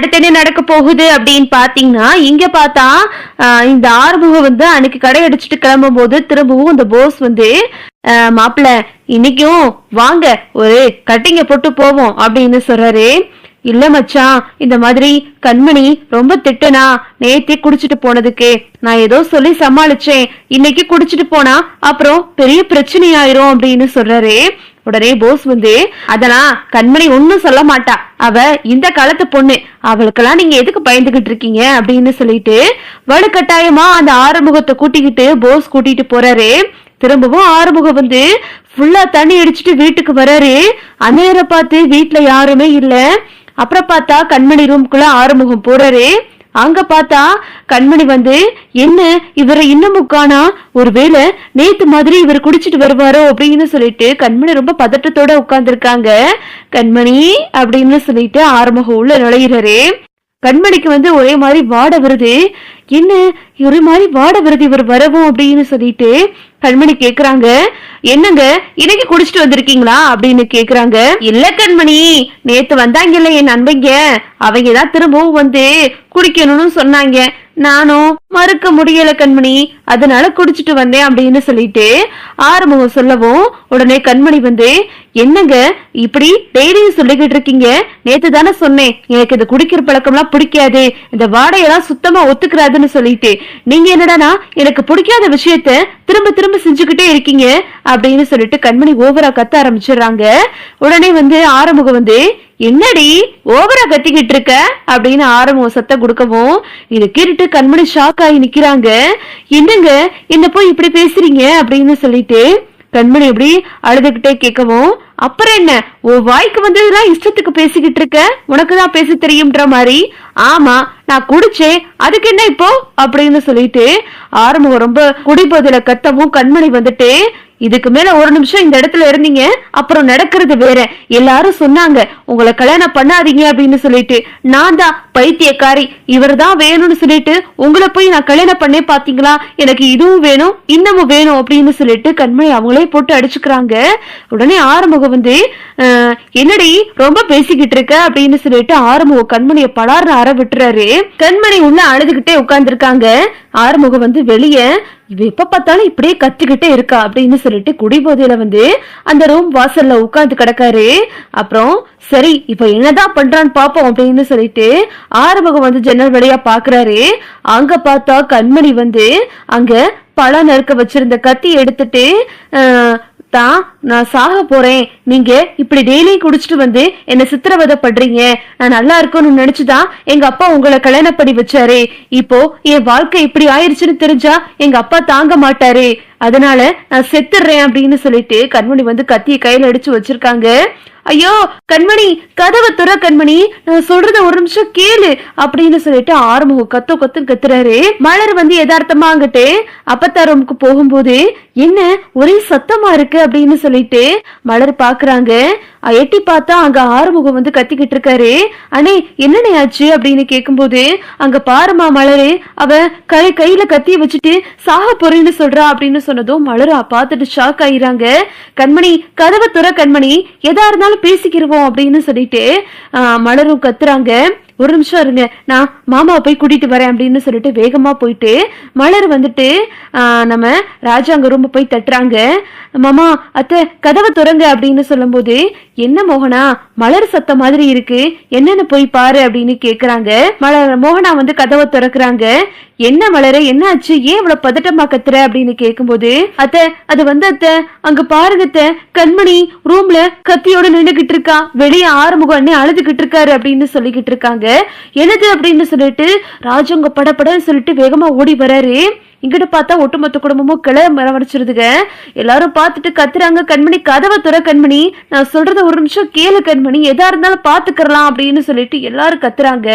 அடுத்து என்ன நடக்க போகுது அப்படின்னு பாத்தீங்கன்னா இங்க பார்த்தா இந்த ஆறுமுகம் வந்து அன்னைக்கு கடை அடிச்சுட்டு கிளம்பும் போது திரும்பவும் இந்த போஸ் வந்து மாப்பிள்ள இன்னைக்கும் வாங்க ஒரு கட்டிங்க போட்டு போவோம் அப்படின்னு சொல்றாரு. இல்ல மச்சான் இந்த மாதிரி கண்மணி ரொம்ப திட்டுனா நேத்தி குடிச்சிட்டு போனதுக்கு நான் ஏதோ சொல்லி சமாளிச்சேன். இன்னைக்கு குடிச்சிட்டு போனா அப்புறம் பெரிய பிரச்சனை ஆயிரும் அப்படின்னு சொல்றாரு. உடனே போஸ் வந்து அதெல்லாம் கண்மணி ஒன்னும் சொல்ல மாட்டா. அவ இந்த காலத்து பொண்ணு. அவளுக்கெல்லாம் நீங்க எதுக்கு பயந்துகிட்டு இருக்கீங்க? அப்படின்னு சொல்லிட்டு வலுக்கட்டாயமா அந்த ஆறுமுகத்தை கூட்டிக்கிட்டு போஸ் கூட்டிட்டு போறாரு. திரும்பவும் ஆறுமுகம் வந்து ஃபுல்லா தண்ணி அடிச்சுட்டு வீட்டுக்கு வராரு. அந்நேரம் பார்த்து வீட்டுல யாருமே இல்ல. அப்புறம் பார்த்தா கண்மணி ரூம்குள்ள ஆறுமுகம் போறாரு. அங்க பார்த்தா கண்மணி வந்து என்ன இவரை இன்னமும் காணா? ஒருவேளை நேத்து மாதிரி இவர் குடிச்சிட்டு வருவாரோ அப்படின்னு சொல்லிட்டு கண்மணி ரொம்ப பதட்டத்தோட உட்கார்ந்துருக்காங்க. கண்மணி அப்படின்னு சொல்லிட்டு ஆறுமுகம் உள்ள நுழையிறாரு. கண்மணிக்கு வந்து ஒரே மாதிரி வாட வருது. என்ன ஒரே மாதிரி வாட விருதி இவர் வரவும் அப்படின்னு சொல்லிட்டு கண்மணி கேக்குறாங்க. என்னங்க இன்னைக்கு குடிச்சிட்டு வந்திருக்கீங்களா அப்படின்னு கேக்குறாங்க. இல்ல கண்மணி நேத்து வந்தாங்கல்ல என் நண்பங்க. அவங்க தான் திரும்பவும் வந்து குடிக்கணும்னு சொன்னாங்க. நானும் மறுக்க முடியல கண்மணி அதனால குடிச்சிட்டு வந்தேன் அப்படின்னு சொல்லிட்டு ஆறுமுகம் சொல்லவும் உடனே கண்மணி வந்து என்னங்க இப்படி டெய்லியும் சொல்லிக்கிட்டு இருக்கீங்க? நேத்து தானே சொன்னேன் எனக்கு இந்த குடிக்கிற பழக்கம்லாம் பிடிக்காது. இந்த வாடையெல்லாம் சுத்தமா ஒத்துக்கிறாதுன்னு சொல்லிட்டு. நீங்க என்னடானா எனக்கு பிடிக்காத விஷயத்த திரும்ப திரும்ப செஞ்சுக்கிட்டே இருக்கீங்க அப்படின்னு சொல்லிட்டு கண்மணி ஓவரா கத்த ஆரம்பிச்சிடுறாங்க. உடனே வந்து ஆரம்பம் வந்து என்னடி ஓவரா கத்திக்கிட்டு இருக்க? அப்படின்னு ஆரம்பம் சத்தம் கொடுக்கவும் இது கேட்டுட்டு கண்மணி ஷாக் ஆகி நிக்கிறாங்க. என்னங்க என்ன போய் இப்படி பேசுறீங்க? அப்படின்னு சொல்லிட்டு கண்மணி இப்படி அழுதுகிட்டே கேட்கவும் அப்புறம் என்ன? உன் வாய்க்கு வந்ததுதான் இஷ்டத்துக்கு பேசிக்கிட்டு இருக்க? உனக்கு தான் பேச தெரியும்ன்ற மாதிரி? ஆமா நான் குடிச்சேன் அதுக்கு என்ன இப்போ? அப்படின்னு சொல்லிட்டு ஆரம்பம் ரொம்ப குடிபோதையில கத்தவும் கண்மணி வந்துட்டு இதுக்கு மேல ஒரு நிமிஷம் இந்த இடத்துல இருந்தீங்க அப்புறம் நடக்கிறது வேற. எல்லாரும் சொன்னாங்க உங்களை கல்யாணம் பண்ணாதீங்க அப்படின்னு சொல்லிட்டு. நான் தான் பைத்தியக்காரி இவர் தான் வேணும்னு சொல்லிட்டு உங்களை போய் நான் கல்யாணம் பண்ணே பாத்தீங்களா? எனக்கு இதுவும் வேணும் இன்னமும் வேணும் அப்படின்னு சொல்லிட்டு கண்மணி அவங்களே போட்டு அடிச்சுக்கிறாங்க. உடனே ஆறுமுகம் வந்து என்னடி ரொம்ப பேசிக்கிட்டு இருக்க? அப்படின்னு சொல்லிட்டு ஆறுமுகம் கண்மணியை படார்னு அற விட்டுறாரு. கண்மணி உள்ள அழுதுகிட்டே உட்கார்ந்துருக்காங்க. ஆறுமுகம் வந்து வெளியே இவ எப்ப பார்த்தாலும் இப்படியே கத்திக்கிட்டே இருக்கா? அப்படின்னு சொல்லிட்டு குடிபோதையில வந்து அந்த ரூம் வாசல்ல உட்காந்து கிடக்காரு. அப்புறம் சரி இப்ப என்னதான் பண்றான்னு பாப்போம் அப்படின்னு சொல்லிட்டு ஆறுமுகம் வந்து ஜன்னல் வழியா பாக்குறாரு. அங்க பார்த்தா கண்மணி வந்து அங்க பழம் நறுக்க வச்சிருந்த கத்தி எடுத்துட்டு தான் நான் சாக போறேன். நீங்க இப்படி டெய்லி குடிச்சிட்டு வந்து என்ன சித்திரவதை பண்றீங்க நான் நல்லா இருக்கணும்னு நினைச்சுதான் எங்க அப்பா உங்களை கல்யாணம் பண்ணி வச்சாரு. இப்போ என் வாழ்க்கை இப்படி ஆயிருச்சுன்னு தெரிஞ்சா எங்க அப்பா தாங்க மாட்டாரு. அதனால நான் செத்துடுறேன் அப்படின்னு சொல்லிட்டு கண்மணி வந்து கத்திய கையில அடிச்சு வச்சிருக்காங்க. ஐயோ கண்மணி கதவை துற கண்மணி. நான் சொல்றத ஒரு நிமிஷம் கேளு அப்படின்னு சொல்லிட்டு ஆறுமுகம் கத்து கத்து கத்துறாரு. மலர் வந்து யதார்த்தமா அங்கிட்டு அப்பத்தா ரூமுக்கு போகும்போது என்ன ஒரே சத்தமா இருக்கு அப்படின்னு சொல்லிட்டு மலர் பாக்குறாங்க. எட்டி பார்த்தா அங்க ஆறுமுகம் வந்து கத்திக்கிட்டு இருக்காரு. அண்ணே என்னண்ணே ஆச்சு அப்படின்னு கேக்கும்போது அங்க பாருமா மலரு அவ கை கையில கத்திய வச்சுட்டு சாக போறேன்னு சொல்றா அப்படின்னு சொன்னதும் மலரு பார்த்துட்டு ஷாக் ஆயிராங்க கண்மணி கதவை துற கண்மணி. எதா இருந்தாலும் பேசிக்கிருவோம் அப்படின்னு சொல்லிட்டு மலரும் கத்துறாங்க. ஒரு நிமிஷம் இருங்க. நான் மாமாவை போய் கூட்டிட்டு வரேன் அப்படின்னு சொல்லிட்டு வேகமா போயிட்டு மலர் வந்துட்டு நம்ம நம்ம ராஜாங்க ரூம் போய் தட்டுறாங்க. மாமா அத்தை கதவை துறங்க அப்படின்னு சொல்லும்போது என்ன மோகனா மலர் சத்தம் மாதிரி இருக்கு. என்னன்னு போய் பாரு அப்படின்னு கேக்குறாங்க. மலர் மோகனா வந்து கதவை திறக்கிறாங்க. என்ன மலர என்ன ஆச்சு? ஏன் இவ்வளவு பதட்டமா கத்துற அப்படின்னு கேக்கும்போது அத்தை அது வந்து அத்தை அங்க பாருங்க அத்தை கண்மணி ரூம்ல கத்தியோட நின்னுகிட்டு இருக்கா. வெளியே ஆறுமுகம் அண்ணே அழுதுகிட்டு இருக்காரு அப்படின்னு சொல்லிக்கிட்டு இருக்காங்க. எனது அப்படின்னு சொல்லிட்டு ராஜங்க படப்படன்னு சொல்லிட்டு வேகமா ஓடி வராரு. இங்கிட்ட பார்த்தா ஒட்டுமொத்த குடும்பமும் கிளை மரமடிச்சிருதுங்க எல்லாரும் பார்த்துட்டு கத்துறாங்க கண்மணி கதவை துற கண்மணி. நான் சொல்றத ஒரு நிமிஷம் கேளு கண்மணி. எதா இருந்தாலும் பாத்துக்கலாம் அப்படின்னு சொல்லிட்டு எல்லாரும் கத்துறாங்க.